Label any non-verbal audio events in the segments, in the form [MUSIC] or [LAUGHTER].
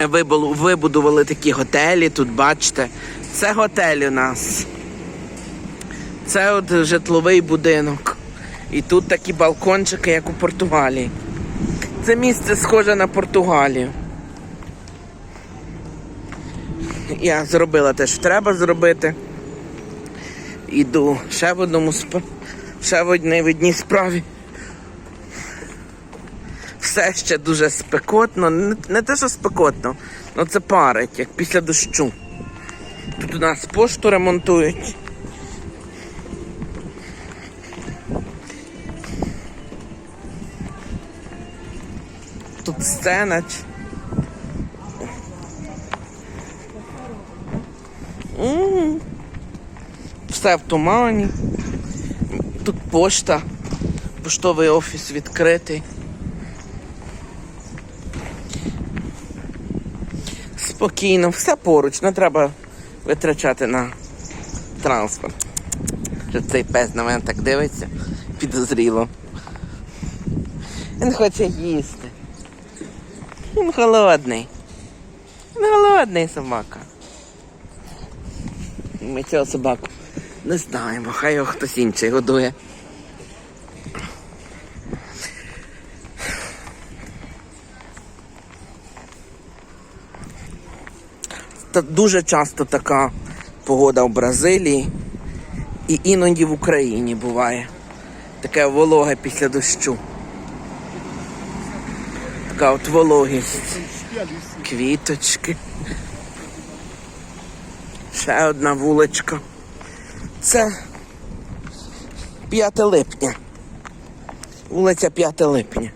Вибу- Вибудували такі готелі, тут бачите. Це готель у нас. Це от житловий будинок. І тут такі балкончики, як у Португалії. Це місце схоже на Португалію. Я зробила те, що треба зробити. Іду ще в одному ще в одній, в одній справі. Все ще дуже спекотно. Не, не те, що спекотно, але це парить, як після дощу. Тут у нас пошту ремонтують. Тут сцена. ч- Все в тумані. Тут пошта, поштовий офіс відкритий. Спокійно, все поруч, не треба витрачати на транспорт. Що цей пес на мене так дивиться, підозріло. Він хоче їсти. Він голодний. Він голодний собака. Ми цього собаку не знаємо, хай його хтось інший годує. Дуже часто така погода в Бразилії і іноді в Україні буває. Таке вологе після дощу. Така от вологість. Квіточки. Ще одна вуличка. Це 5 липня. Вулиця 5 липня.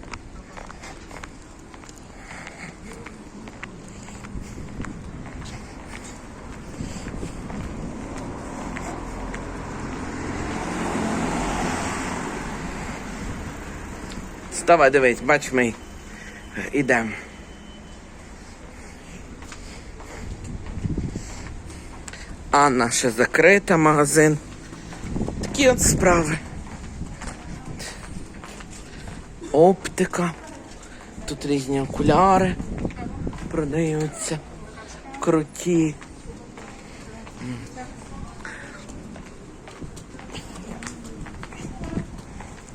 Вставай, дивись, бач ми йдемо. Анна ще закрита, магазин. Такі от справи. Оптика. Тут різні окуляри продаються. Круті.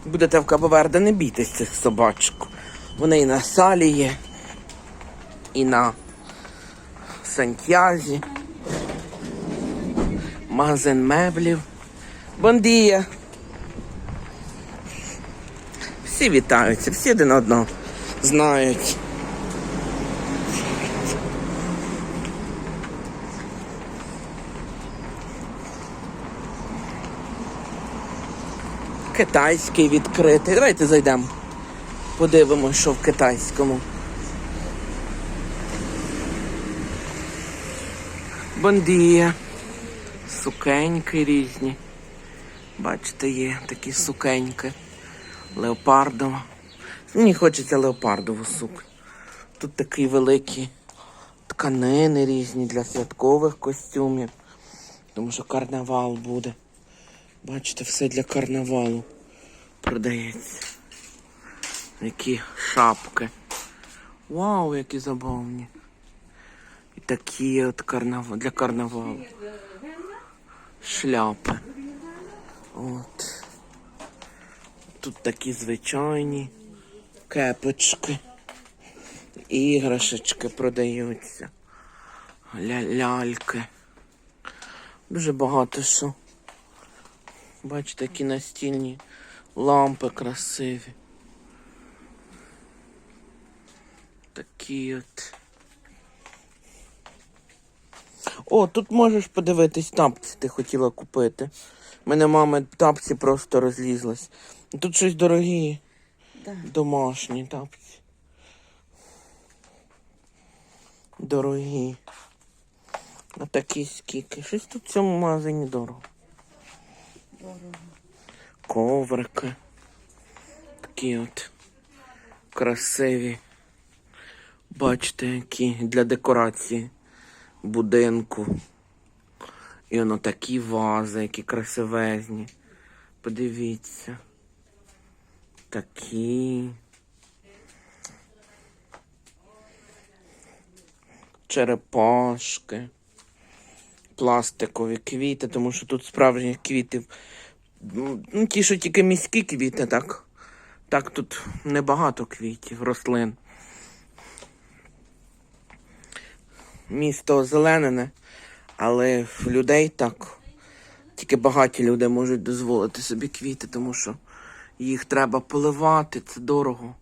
Будете в Кабоверде, не бійтесь цих собачок. Вони і на салі є, і на Сантьязі. Магазин меблів. Бондія. Всі вітаються, всі один одного знають. Китайський відкритий. Давайте зайдемо. Подивимося, що в китайському. Бондія. Сукеньки різні. Бачите, є такі сукеньки. Леопардова. Мені хочеться леопардову сукню. Тут такі великі тканини різні для святкових костюмів. Тому що карнавал буде. Бачите, все для карнавалу продається. Які шапки. Вау, які забавні. І такі от карнавал для карнавалу. Шляпи. От. Тут такі звичайні кепочки. Іграшечки продаються. Ля- ляльки. Дуже багато що. Бачите, які настільні лампи красиві. Такі от. О, тут можеш подивитись тапці, ти хотіла купити. У мене мама тапці просто розлізлась. Тут щось дорогі. Домашні тапці. Дорогі. А такі скільки. Щось тут в цьому магазині дорого. Коврики. Такі от красиві. Бачите, які для декорації будинку. І воно такі вази, які красивезні. Подивіться. Такі. черепашки, пластикові квіти, тому що тут справжні квіти. Ну, ті, що тільки міські квіти, так. Так тут небагато квітів, рослин. Місто озеленене, але людей так. Тільки багаті люди можуть дозволити собі квіти, тому що їх треба поливати, це дорого.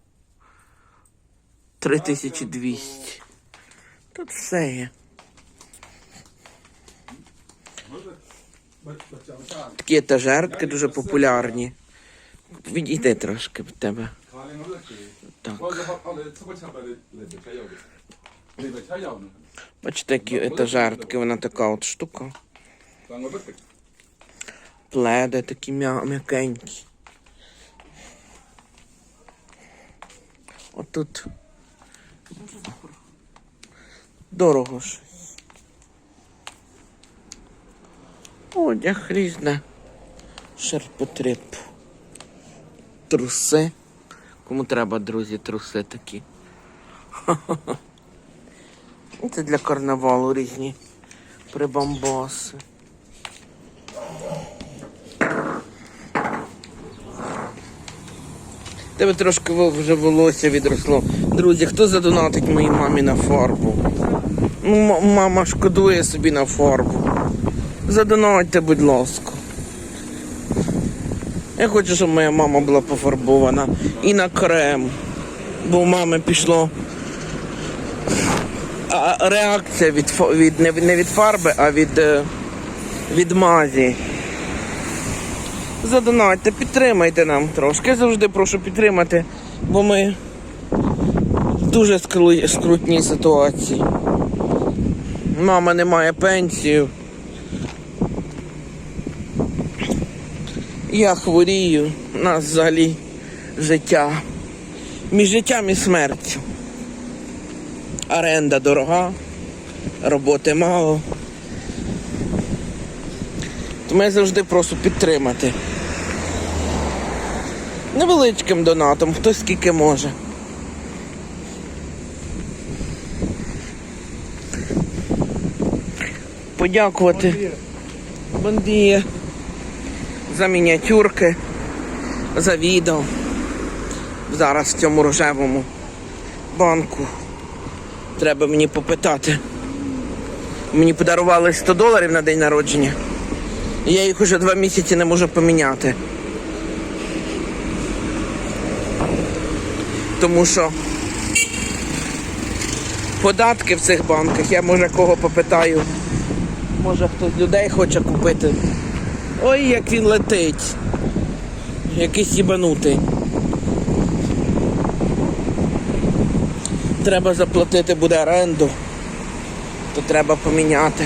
3200. Тут все є. Такі етажерки дуже популярні. Відійди трошки від тебе. Так. Бачите, які етажерки, вона така от штука. Пледи такі м'я- м'якенькі. Отут. Дорого щось. Одяг різне. Шерпотреб. Труси. Кому треба, друзі, труси такі. [LAUGHS] Це для карнавалу різні прибамбаси. Тебе трошки вже волосся відросло. Друзі, хто задонатить моїй мамі на фарбу? Ну, мама шкодує собі на фарбу. Задонатьте, будь ласка. Я хочу, щоб моя мама була пофарбована і на крем. Бо у мами пішло а, реакція від, від, не, не від фарби, а від, е, від мазі. Задонатьте, підтримайте нам трошки. Я завжди прошу підтримати, бо ми в дуже скрутній ситуації. Мама не має пенсію. Я хворію, у нас взагалі життя. Між життям і смертю. Оренда дорога, роботи мало. Тому я завжди прошу підтримати. Невеличким донатом, хто скільки може. Подякувати Бандія за мініатюрки, за відео. Зараз в цьому рожевому банку. Треба мені попитати. Мені подарували 100 доларів на день народження. Я їх уже два місяці не можу поміняти. Тому що податки в цих банках, я може кого попитаю. Може хтось людей хоче купити. Ой, як він летить. Якийсь їбанутий. Треба заплатити буде оренду, то треба поміняти.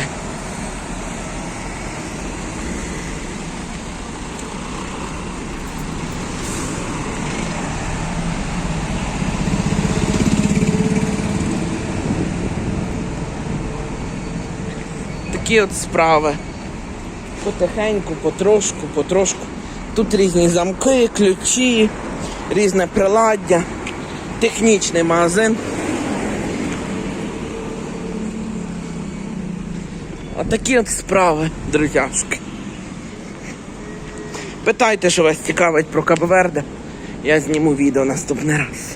Такі от справи. Потихеньку, потрошку, потрошку. Тут різні замки, ключі, різне приладдя, технічний магазин. Отакі от справи, друзяшки. Питайте, що вас цікавить про Кабо-Верде. Я зніму відео наступний раз.